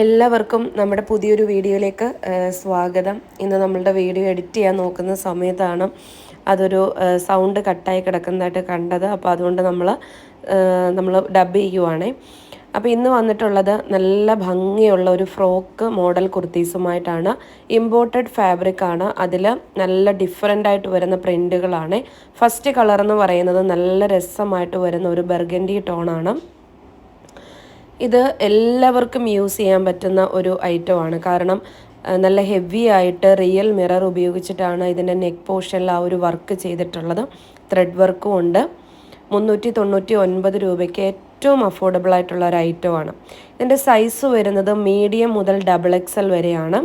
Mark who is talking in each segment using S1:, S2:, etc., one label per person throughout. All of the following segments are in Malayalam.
S1: എല്ലാവർക്കും നമ്മുടെ പുതിയൊരു വീഡിയോയിലേക്ക് സ്വാഗതം. ഇന്ന് നമ്മളുടെ വീഡിയോ എഡിറ്റ് ചെയ്യാൻ നോക്കുന്ന സമയത്താണ് അതൊരു സൗണ്ട് കട്ടായി കിടക്കുന്നതായിട്ട് കണ്ടത്. അപ്പോൾ അതുകൊണ്ട് നമ്മൾ നമ്മൾ ഡബ് ചെയ്യുവാണേ. അപ്പോൾ ഇന്ന് വന്നിട്ടുള്ളത് നല്ല ഭംഗിയുള്ള ഒരു ഫ്രോക്ക് മോഡൽ കുർത്തീസുമായിട്ടാണ്. ഇമ്പോർട്ടഡ് ഫാബ്രിക് ആണ്. അതിൽ നല്ല ഡിഫറെന്റ് ആയിട്ട് വരുന്ന പ്രിന്റുകളാണ് ഫസ്റ്റ് കളർ എന്ന് പറയുന്നത് നല്ല രസമായിട്ട് വരുന്ന ഒരു ബെർഗൻഡി ടോണാണ് ഇത് എല്ലാവർക്കും യൂസ് ചെയ്യാൻ പറ്റുന്ന ഒരു ഐറ്റം ആണ്. കാരണം നല്ല ഹെവി ആയിട്ട് റിയൽ മിറർ ഉപയോഗിച്ചിട്ടാണ് ഇതിന്റെ നെക്ക് പോർഷനിൽ ആ ഒരു വർക്ക് ചെയ്തിട്ടുള്ളത്. ത്രെഡ് വർക്കും ഉണ്ട്. മുന്നൂറ്റി തൊണ്ണൂറ്റി ഒൻപത് രൂപയ്ക്ക് ഏറ്റവും അഫോർഡബിൾ ആയിട്ടുള്ള ഒരു ഐറ്റമാണ് ഇതിന്റെ സൈസ് വരുന്നത് മീഡിയം മുതൽ ഡബിൾ എക്സൽ വരെയാണ്.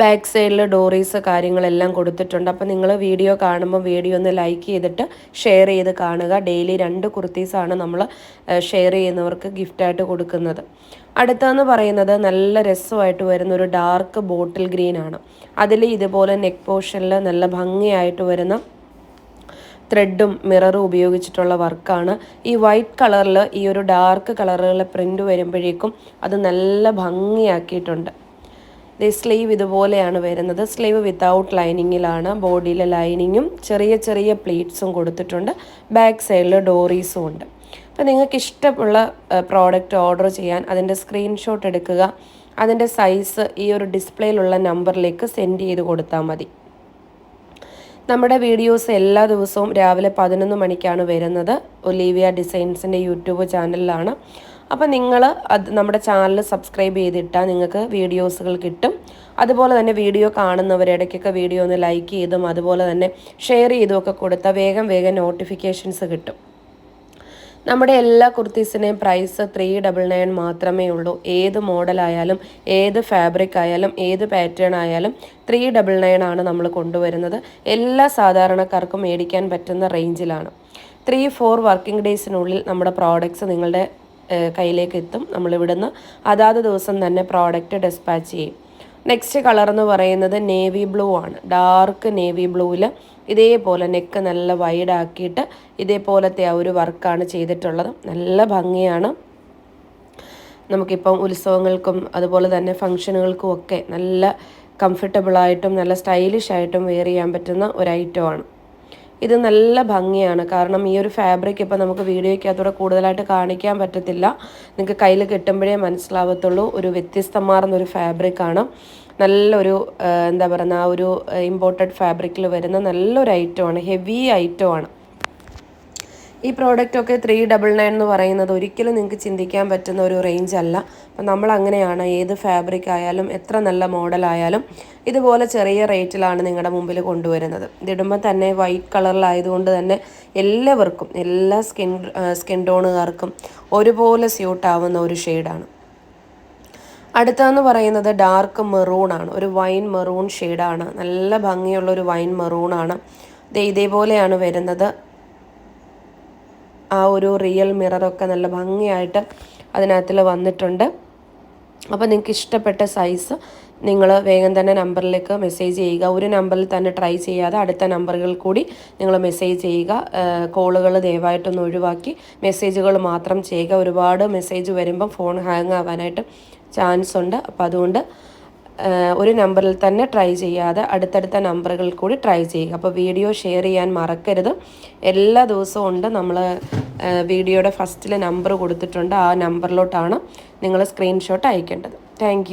S1: ബാക്ക് സൈഡിൽ ഡോറീസ് കാര്യങ്ങളെല്ലാം കൊടുത്തിട്ടുണ്ട്. അപ്പോൾ നിങ്ങൾ വീഡിയോ കാണുമ്പോൾ വീഡിയോ ഒന്ന് ലൈക്ക് ചെയ്തിട്ട് ഷെയർ ചെയ്ത് കാണുക. ഡെയിലി രണ്ട് കുർത്തീസാണ് നമ്മൾ ഷെയർ ചെയ്യുന്നവർക്ക് ഗിഫ്റ്റായിട്ട് കൊടുക്കുന്നത്. അടുത്തതെന്ന് പറയുന്നത് നല്ല രസമായിട്ട് വരുന്ന ഒരു ഡാർക്ക് ബോട്ടിൽ ഗ്രീൻ ആണ്. അതിൽ ഇതുപോലെ നെക്ക് പോർഷനിൽ നല്ല ഭംഗിയായിട്ട് വരുന്ന ത്രെഡും മിററും ഉപയോഗിച്ചിട്ടുള്ള വർക്കാണ് ഈ വൈറ്റ് കളറിൽ ഈ ഒരു ഡാർക്ക് കളറുകളിലെ പ്രിന്റ് വരുമ്പോഴേക്കും അത് നല്ല ഭംഗിയാക്കിയിട്ടുണ്ട്. സ്ലീവ് ഇതുപോലെയാണ് വരുന്നത്. Sleeve without ലൈനിങ്ങിലാണ്. ബോഡിയിലെ ലൈനിങ്ങും ചെറിയ ചെറിയ പ്ലീറ്റ്സും കൊടുത്തിട്ടുണ്ട്. ബാക്ക് സൈഡിൽ ഡോറീസും ഉണ്ട്. അപ്പോൾ നിങ്ങൾക്ക് ഇഷ്ടമുള്ള പ്രോഡക്റ്റ് ഓർഡർ ചെയ്യാൻ അതിന്റെ സ്ക്രീൻഷോട്ട് എടുക്കുക. അതിന്റെ സൈസ് ഈ ഒരു ഡിസ്പ്ലേയിലുള്ള നമ്പറിലേക്ക് സെൻഡ് ചെയ്ത് കൊടുത്താൽ മതി. നമ്മുടെ വീഡിയോസ് എല്ലാ ദിവസവും രാവിലെ പതിനൊന്ന് മണിക്കാണ് വരുന്നത്. ഒലീവിയ ഡിസൈൻസിന്റെ യൂട്യൂബ് ചാനലിലാണ്. അപ്പോൾ നിങ്ങൾ അത് നമ്മുടെ ചാനൽ സബ്സ്ക്രൈബ് ചെയ്തിട്ടാൽ നിങ്ങൾക്ക് വീഡിയോസുകൾ കിട്ടും. അതുപോലെ തന്നെ വീഡിയോ കാണുന്നവരിടയ്ക്കൊക്കെ വീഡിയോ ഒന്ന് ലൈക്ക് ചെയ്തും അതുപോലെ തന്നെ ഷെയർ ചെയ്തും ഒക്കെ കൊടുത്താൽ വേഗം വേഗം നോട്ടിഫിക്കേഷൻസ് കിട്ടും. നമ്മുടെ എല്ലാ കുർത്തീസിന്റെയും പ്രൈസ് ത്രീ ഡബിൾ നയൻ മാത്രമേ ഉള്ളൂ. ഏത് മോഡലായാലും ഏത് ഫാബ്രിക് ആയാലും ഏത് പാറ്റേൺ ആയാലും ത്രീ ഡബിൾ നയൻ ആണ് നമ്മൾ കൊണ്ടുവരുന്നത്. എല്ലാ സാധാരണക്കാർക്കും മേടിക്കാൻ പറ്റുന്ന റേഞ്ചിലാണ്. ത്രീ ഫോർ വർക്കിംഗ് ഡേയ്സിനുള്ളിൽ നമ്മുടെ പ്രോഡക്റ്റ്സ് നിങ്ങളുടെ കയ്യിലേക്ക് എത്തും നമ്മൾ ഇവിടുന്ന് അതാത് ദിവസം തന്നെ പ്രോഡക്റ്റ് ഡെസ്പാച്ച് ചെയ്യും. നെക്സ്റ്റ് കളർ എന്ന് പറയുന്നത് നേവി ബ്ലൂ ആണ്. ഡാർക്ക് നേവി ബ്ലൂവിൽ ഇതേപോലെ നെക്ക് നല്ല വൈഡ് ആക്കിയിട്ട് ഇതേപോലത്തെ ആ ഒരു വർക്കാണ് ചെയ്തിട്ടുള്ളത്. നല്ല ഭംഗിയാണ്. നമുക്കിപ്പം ഉത്സവങ്ങൾക്കും അതുപോലെ തന്നെ ഫങ്ഷനുകൾക്കും ഒക്കെ നല്ല കംഫർട്ടബിളായിട്ടും നല്ല സ്റ്റൈലിഷ് ആയിട്ടും വെയർ ചെയ്യാൻ പറ്റുന്ന ഒരു ഐറ്റമാണ് ഇത് നല്ല ഭംഗിയാണ്. കാരണം ഈ ഒരു ഫാബ്രിക് ഇപ്പോൾ നമുക്ക് വീഡിയോയ്ക്കകത്തൂടെ കൂടുതലായിട്ട് കാണിക്കാൻ പറ്റത്തില്ല. നിങ്ങൾക്ക് കയ്യിൽ കിട്ടുമ്പോഴേ മനസ്സിലാവത്തുള്ളൂ. ഒരു വ്യത്യസ്തമാർന്ന ഒരു ഫാബ്രിക്കാണ് നല്ലൊരു എന്താ പറയുന്ന ആ ഒരു ഇമ്പോർട്ടഡ് ഫാബ്രിക്കിൽ വരുന്ന നല്ലൊരു ഐറ്റമാണ് ഹെവി ഐറ്റമാണ് ഈ പ്രോഡക്റ്റ് ഒക്കെ ത്രീ ഡബിൾ നയൻ എന്ന് പറയുന്നത് ഒരിക്കലും നിങ്ങൾക്ക് ചിന്തിക്കാൻ പറ്റുന്ന ഒരു റേഞ്ച് അല്ല. അപ്പം നമ്മൾ അങ്ങനെയാണ് ഏത് ഫാബ്രിക് ആയാലും എത്ര നല്ല മോഡലായാലും ഇതുപോലെ ചെറിയ റേറ്റിലാണ് നിങ്ങളുടെ മുമ്പിൽ കൊണ്ടുവരുന്നത്. ഇതിടുമ്പോൾ തന്നെ വൈറ്റ് കളറിലായതുകൊണ്ട് തന്നെ എല്ലാവർക്കും എല്ലാ സ്കിൻ സ്കിൻ ടോണുകാർക്കും ഒരുപോലെ സ്യൂട്ട് ആവുന്ന ഒരു ഷെയ്ഡാണ് അടുത്തതെന്ന് പറയുന്നത് ഡാർക്ക് മെറൂൺ ആണ്. ഒരു വൈൻ മെറൂൺ ഷെയ്ഡാണ് നല്ല ഭംഗിയുള്ള ഒരു വൈൻ ദേ ഇതേപോലെയാണ് വരുന്നത്. ആ ഒരു റിയൽ മിററൊക്കെ നല്ല ഭംഗിയായിട്ട് അതിനകത്തിൽ വന്നിട്ടുണ്ട്. അപ്പോൾ നിങ്ങൾക്ക് ഇഷ്ടപ്പെട്ട സൈസ് നിങ്ങൾ വേഗം തന്നെ നമ്പറിലേക്ക് മെസ്സേജ് ചെയ്യുക. ഒരു നമ്പറിൽ തന്നെ ട്രൈ ചെയ്യാതെ അടുത്ത നമ്പറുകൾ കൂടി നിങ്ങൾ മെസ്സേജ് ചെയ്യുക. കോളുകൾ ദയവായിട്ടൊന്ന് ഒഴിവാക്കി മെസ്സേജുകൾ മാത്രം ചെയ്യുക. ഒരുപാട് മെസ്സേജ് വരുമ്പം ഫോൺ ഹാങ് ആവാനായിട്ട് ചാൻസ് ഉണ്ട്. അപ്പോൾ അതുകൊണ്ട് ഒരു നമ്പറിൽ തന്നെ ട്രൈ ചെയ്യാതെ അടുത്തടുത്ത നമ്പറുകൾ കൂടി ട്രൈ ചെയ്യുക. അപ്പോൾ വീഡിയോ ഷെയർ ചെയ്യാൻ മറക്കരുത്. എല്ലാ ദിവസവും ഉണ്ട് നമ്മൾ വീഡിയോയുടെ ഫസ്റ്റിൽ നമ്പർ കൊടുത്തിട്ടുണ്ട്. ആ നമ്പറിലോട്ടാണ് നിങ്ങൾ സ്ക്രീൻഷോട്ട് അയക്കേണ്ടത്. താങ്ക്